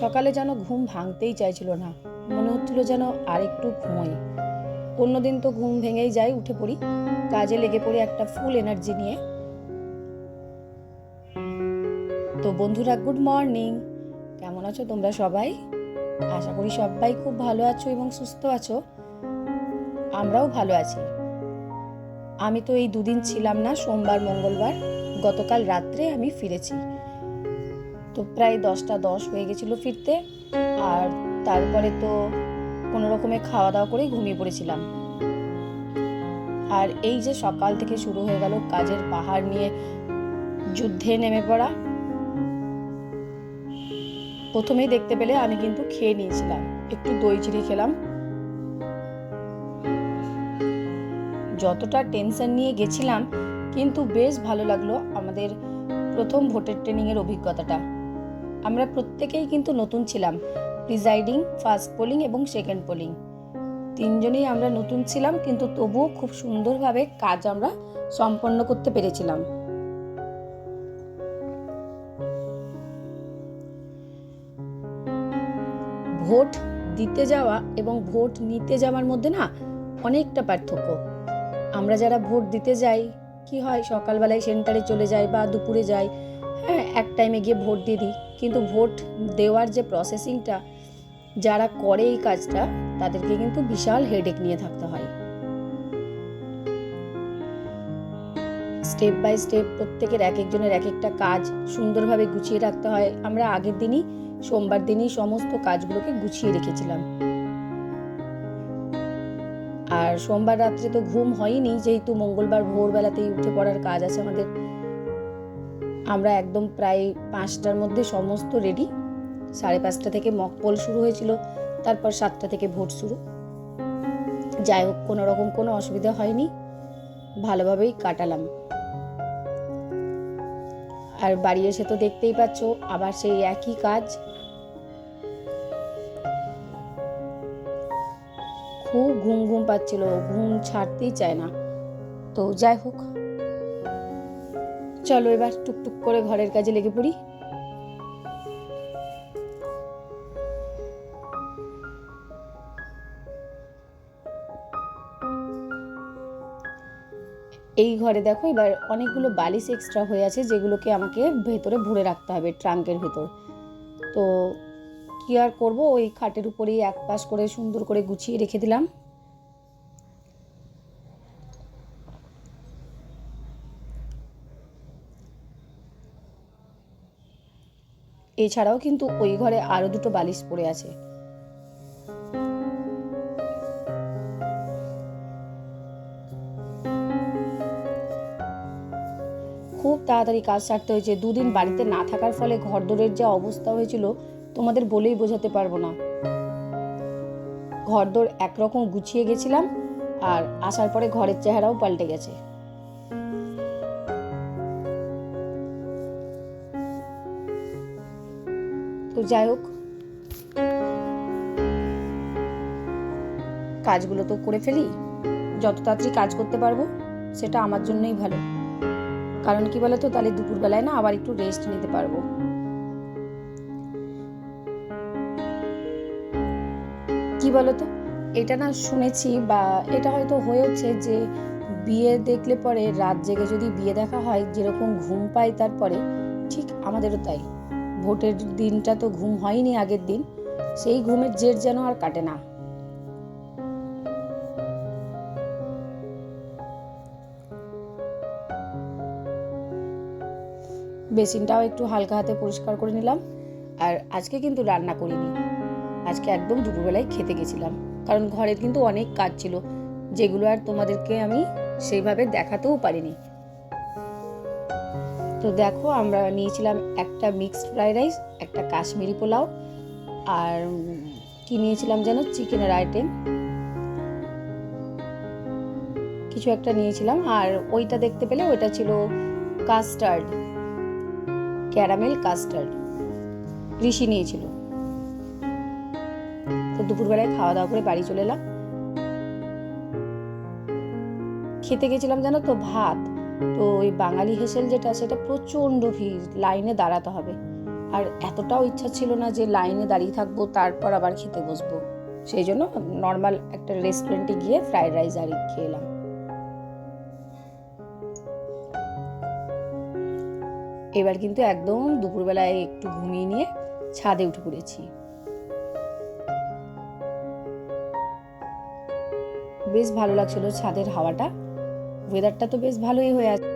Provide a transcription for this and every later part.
সকালে যেন ঘুম ভাঙতেই চাইছিল না। মনে হচ্ছিল যেন আরেকটু ঘুমোই। অন্যদিন তো ঘুম ভেঙেই যায়, উঠে পড়ি। কাজে লেগে পড়ি একটা ফুল এনার্জি নিয়ে। তো বন্ধুরা, গুড মর্নিং। কেমন আছো তোমরা সবাই? আশা করি সবাই খুব ভালো আছো এবং সুস্থ আছো। আমরাও ভালো আছি। আমি তো এই দুদিন ছিলাম না, সোমবার, মঙ্গলবার। গতকাল রাত্রে আমি ফিরেছি। তো প্রায় দশটা দশ হয়ে গেছিল ফিরতে। আর তারপরে তো কোনো রকমে খাওয়া দাওয়া করেই ঘুমিয়ে পড়েছিলাম। আর এই যে সকাল থেকে শুরু হয়ে গেল কাজের পাহাড় নিয়ে যুদ্ধে নেমে পড়া। প্রথমেই দেখতে পেলে আমি কিন্তু খেয়ে নিয়েছিলাম, একটু দই চিড়ি খেলাম। যতটা টেনশন নিয়ে গেছিলাম, কিন্তু বেশ ভালো লাগল আমাদের প্রথম ভোটের ট্রেনিংয়ের অভিজ্ঞতাটা। আমরা প্রত্যেকেই কিন্তু নতুন ছিলাম। প্রিজাইডিং ফার্স্ট পোলিং এবং সেকেন্ড পোলিং। তিনজনেই আমরা নতুন ছিলাম, কিন্তু তবুও খুব সুন্দরভাবে কাজ আমরা সম্পন্ন করতে পেরেছিলাম। ভোট দিতে যাওয়া এবং ভোট নিতে যাওয়ার মধ্যে না অনেকটা পার্থক্য। আমরা যারা ভোট দিতে যাই, কি হয় সকালবেলায় সেন্টারে চলে যাই বা দুপুরে যাই হ্যাঁ এক টাইমে গিয়ে ভোট দিয়ে দিই। কিন্তু ভোট দেওয়ার যে প্রসেসিংটা যারা করে এই কাজটা, তাদেরকে কিন্তু বিশাল হেডেক নিয়ে থাকতে হয়। স্টেপ বাই স্টেপ প্রত্যেকের এক একজনের এক একটা কাজ সুন্দরভাবে গুছিয়ে রাখতে হয়। আমরা আগের দিনই, সোমবার দিনই সমস্ত কাজগুলোকে গুছিয়ে রেখেছিলাম। আর সোমবার রাত্রে তো ঘুম হয়নি, যেহেতু মঙ্গলবার ভোরবেলাতেই উঠে পড়ার কাজ আছে আমাদের। আমরা একদম প্রায় পাঁচটার মধ্যে সমস্ত রেডি সাড়ে পাঁচটা থেকে মক পোল শুরু হয়েছিল, তারপর সাতটা থেকে ভোট শুরু। যাই হোক, কোনো রকম কোনো অসুবিধা হয়নি। ভালোভাবেই কাটালাম। আর বাড়ি এসে তো দেখতেই পাচ্ছ, আবার সেই একই কাজ। খুব ঘুম ঘুম পাচ্ছিল, ঘুম ছাড়তেই চায় না। তো যাই হোক চলো এবার টুকটুক করে ঘরের কাজে লেগে পড়ি। এই ঘরে দেখো, এবার অনেকগুলো বালিশ এক্সট্রা হয়ে আছে যেগুলোকে আমাকে ভেতরে ভরে রাখতে হবে ট্রাঙ্কের ভেতর। তো কি আর করব, ওই খাটের উপরেই এক পাশ করে সুন্দর করে গুছিয়ে রেখে দিলাম। এছাড়াও কিন্তু ওই ঘরে আরও দুটো বালিশ পড়ে আছে। খুব তাড়াতাড়ি কাজ সারতে হয়েছে। দুদিন বাড়িতে না থাকার ফলে ঘরদোরের যা অবস্থা হয়েছিল, তোমাদের বলেই বোঝাতে পারব না। ঘরদোর একরকম গুছিয়ে গেছিলাম, আর আসার পরে ঘরের চেহারাও পাল্টে গেছে। যাই হোক, কাজগুলো তো করে ফেলি, যত তাড়াতাড়ি কাজ করতে পারব, সেটা আমার জন্যই ভালো। কারণ কি বলে তো তাহলে দুপুরবেলায় না আবার একটু রেস্ট নিতে পারব। কি বলতো, এটা না শুনেছি বা এটা হয়তো হয়েছে যে বিয়ে দেখলে পরে রাত জেগে যদি বিয়ে দেখা হয়, যেরকম ঘুম পায় তারপরে, ঠিক আমাদেরও তাই। ভোটের দিনটা তো ঘুম হয়নি আগের দিন। সেই ঘুমের জের যেন আর কাটে না। বেসিনটাও একটু হালকা হাতে পরিষ্কার করে নিলাম। আর আজকে কিন্তু রান্না করিনি। আজকে একদম দুপুরবেলায় খেতে গেছিলাম। কারণ ঘরের কিন্তু অনেক কাজ ছিল, যেগুলো আর তোমাদেরকে আমি সেইভাবে দেখাতেও পারিনি। তো দেখো, আমরা নিয়েছিলাম একটা মিক্সড ফ্রাইড রাইস একটা কাশ্মীরি পোলাও, আর কি নিয়েছিলাম যেন? চিকেনের আইটেম কিছু একটা নিয়েছিলাম, আর ওইটা দেখতে পেলে ওইটা ছিল কাস্টার্ড ক্যারামেল কাস্টার্ড ঋষি নিয়েছিল। তো দুপুরবেলায় খাওয়া দাওয়া করে বাড়ি চলে এলাম। খেতে গেছিলাম জানো তো ভাত। তো ওই বাঙালি হেসেল যেটা, সেটা প্রচণ্ড ভিড়, লাইনে দাঁড়াতে হবে। আর এতটাও ইচ্ছা ছিল না যে লাইনে দাঁড়িয়ে থাকব, তারপর আবার খেতে বসবো। সেই জন্য নর্মাল একটা রেস্টুরেন্টে গিয়ে ফ্রাইড রাইস আর খেয়ে এলাম এবার কিন্তু একদম দুপুরবেলায় একটু ঘুমিয়ে নিয়ে ছাদে উঠে পড়েছি। বেশ ভালো লাগছিল ছাদের হাওয়াটা। ওয়েদারটা তো বেশ ভালোই হয়ে আছে।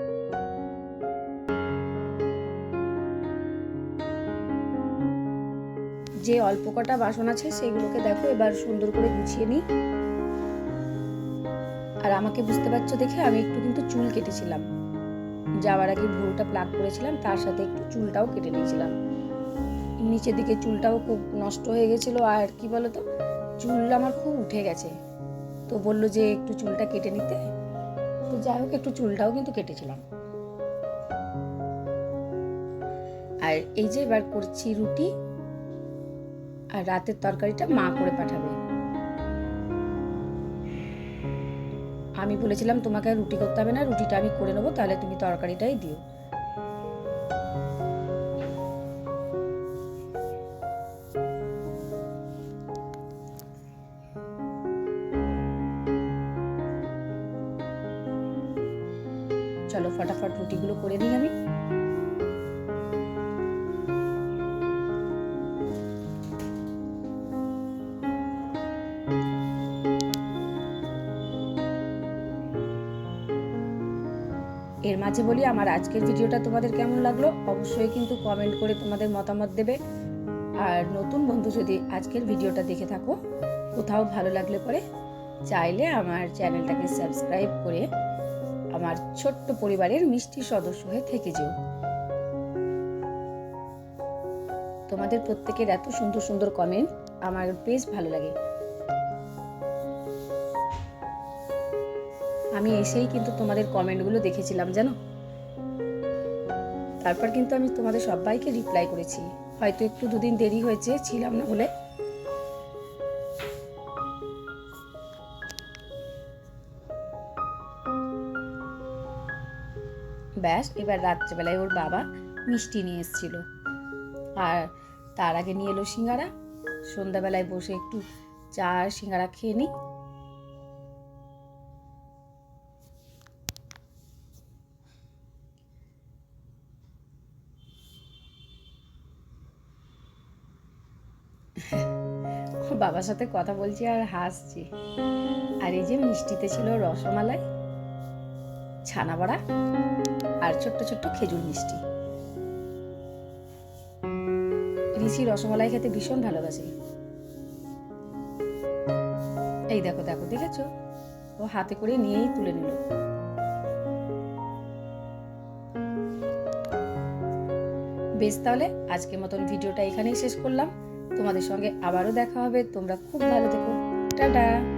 যে অল্প কটা বাসন আছে, সেগুলোকে দেখো, এবার সুন্দর করে গুছিয়ে নিই। আর আমাকে বুঝতে পারছ দেখে, আমি একটু কিন্তু চুল কেটেছিলাম। যাওয়ার আগে ভুরুটা প্লাগ করেছিলাম, তার সাথে একটু চুলটাও কেটে নিয়েছিলাম। নিচের দিকে চুলটাও খুব নষ্ট হয়ে গেছিল, আর কি বলতো? চুল আমার খুব উঠে গেছে। তো বলল যে একটু চুলটা কেটে নিতে। তো যাই হোক, একটু চুলটাও কিন্তু কেটেছিলাম। আর এই যে এবার করছি রুটি, আর রাতের তরকারিটা মা করে পাঠাবে। আমি বলেছিলাম, তোমাকে রুটি করতে হবে না, রুটিটা আমি করে নেব, তাহলে তুমি তরকারিটাই দিও। চলো, ফটাফট রুটিগুলো করে নিই আমি। এর মাঝে বলি, আমার আজকের ভিডিওটা তোমাদের কেমন লাগল? অবশ্যই কিন্তু কমেন্ট করে তোমাদের মতামত দেবে। আর নতুন বন্ধু যদি আজকের ভিডিওটা দেখে থাকো, কোথাও ভালো লাগলে পরে, চাইলে আমার চ্যানেলটাকে সাবস্ক্রাইব করে আমার ছোট্ট পরিবারের মিষ্টি সদস্য হয়ে থেকে যেও। তোমাদের প্রত্যেকের এত সুন্দর সুন্দর কমেন্ট আমার বেশ ভালো লাগে। আমি এসেই কিন্তু তোমাদের কমেন্টগুলো দেখেছিলাম, জানো? তারপর কিন্তু আমি তোমাদের সবাইকে রিপ্লাই করেছি। হয়তো একটু দুদিন দেরি হয়েছে, ছিলাম না বলে। ব্যাস, এবার রাত্রেবেলায় ওর বাবা মিষ্টি নিয়ে এসেছিল। আর তার আগে নিয়ে এলো সিঙ্গারা। সন্ধ্যাবেলায় বসে একটু চা আর সিঙ্গারা খেয়ে নিই বাবার সাথে কথা বলছি আর হাসছি। আর এই যে মিষ্টিতে ছিল রসমালাই ছানা বড়া আর ছোট্ট ছোট্ট খেজুর মিষ্টি। ঋষি রসমালাই খেতে ভীষণ ভালোবাসে। এই দেখো দেখো, দেখেছ? ও হাতে করে নিয়েই তুলে নিল। বেশ তাহলে, আজকের মতন ভিডিওটা এখানেই শেষ করলাম। তোমাদের সঙ্গে আবারও দেখা হবে। তোমরা খুব ভালো থেকো। টাটা!